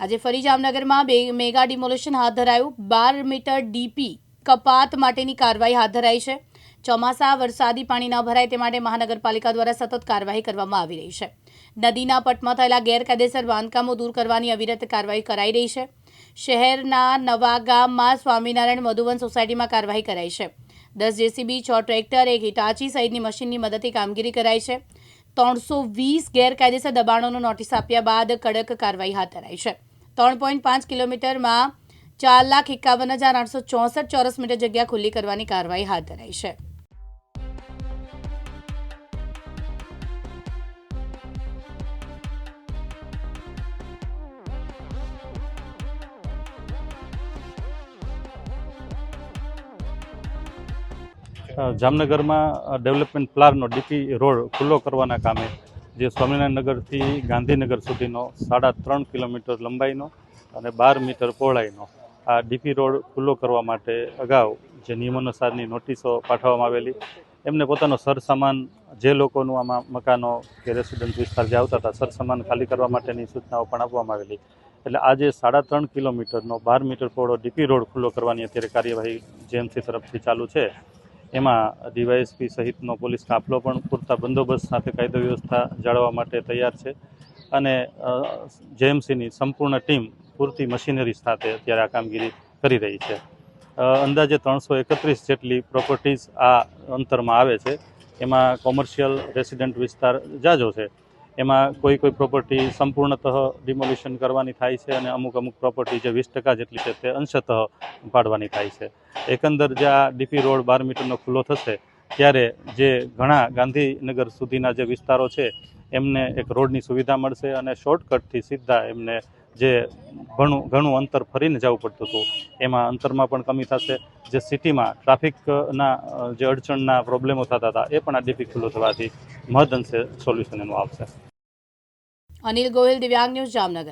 આજે ફરી જામનગરમાં બે મેગા ડિમોલેશન હાથ ધરાયું. બાર મીટર ડીપી કપાત માટેની કાર્યવાહી હાથ ધરાઈ છે. ચોમાસા વરસાદી પાણી ન ભરાય તે માટે મહાનગરપાલિકા દ્વારા સતત કાર્યવાહી કરવામાં આવી રહી છે. નદીના પટમાં થયેલા ગેરકાયદેસર બાંધકામો દૂર કરવાની અવિરત કાર્યવાહી કરાઈ રહી છે. શહેરના નવા ગામમાં સ્વામિનારાયણ મધુવન સોસાયટીમાં કાર્યવાહી કરાઈ છે. દસ જેસીબી, છ ટ્રેક્ટર, એક હિટાચી સહિતની મશીનની મદદથી કામગીરી કરાઈ છે. ત્રણસો વીસ ગેરકાયદેસર દબાણોનો નોટિસ આપ્યા બાદ કડક કાર્યવાહી હાથ ધરાઈ છે. ત્રણ પોઈન્ટ પાંચ કિલોમીટરમાં ચાર લાખ એકાવન હજાર આઠસો ચોસઠ ચોરસ મીટર જગ્યા ખુલ્લી કરવાની કાર્યવાહી હાથ ધરાઈ છે. જામનગરમાં ડેવલપમેન્ટ પ્લાનનો ડીપી રોડ ખુલ્લો કરવાના કામે જે સ્વામિનારાયણ નગરથી ગાંધીનગર સુધીનો સાડા ત્રણ કિલોમીટર લંબાઈનો અને બાર મીટર પહોળાઈનો આ ડીપી રોડ ખુલ્લો કરવા માટે અગાઉ જે નિયમાનુસારની નોટિસો પાઠવવામાં આવેલી, એમને પોતાનો સરસામાન જે લોકોનું આમાં મકાનો કે રેસિડન્ટ વિસ્તાર જે આવતા હતા, સરસામાન ખાલી કરવા માટેની સૂચનાઓ પણ આપવામાં આવેલી. એટલે આજે સાડા ત્રણ કિલોમીટરનો બાર મીટર પહોળો ડીપી રોડ ખુલ્લો કરવાની અત્યારે કાર્યવાહી જેએમસી તરફથી ચાલુ છે. એમાં ડીવાયએસપી સહિતનો પોલીસ કાફલો પણ પૂરતા બંદોબસ્ત સાથે કાયદો વ્યવસ્થા જાળવવા માટે તૈયાર છે. અને જેએમસીની સંપૂર્ણ ટીમ પૂરતી મશીનરી સાથે અત્યારે આ કામગીરી કરી રહી છે. અંદાજે ત્રણસો એકત્રીસ જેટલી પ્રોપર્ટીઝ આ અંતરમાં આવે છે. એમાં કોમર્શિયલ રેસિડન્ટ વિસ્તાર જાજો છે. એમાં કોઈ કોઈ પ્રોપર્ટી સંપૂર્ણતઃ ડિમોલિશન કરવાની થાય છે અને અમુક અમુક પ્રોપર્ટી જે વીસ ટકા જેટલી છે તે અંશતઃ પાડવાની થાય છે. એકંદર જે આ ડીપી રોડ બાર મીટરનો ખુલ્લો થશે, ત્યારે જે ઘણા ગાંધીનગર સુધીના જે વિસ્તારો છે, એમને એક રોડની સુવિધા મળશે અને શોર્ટકટથી સીધા એમને જે ઘણું ઘણું અંતર ફરીને જવું પડતું હતું. એમાં અંતરમાં પણ કમી થશે. જે સિટીમાં ટ્રાફિકના જે અડચણના પ્રોબ્લેમો થતા હતા, એ પણ આ ડીપી ખુલ્લો થવાથી મહદ અંશે સોલ્યુશન એનું આવશે. અનિલ ગોહિલ દિવ્યાંગ ન્યૂઝ જામનગર.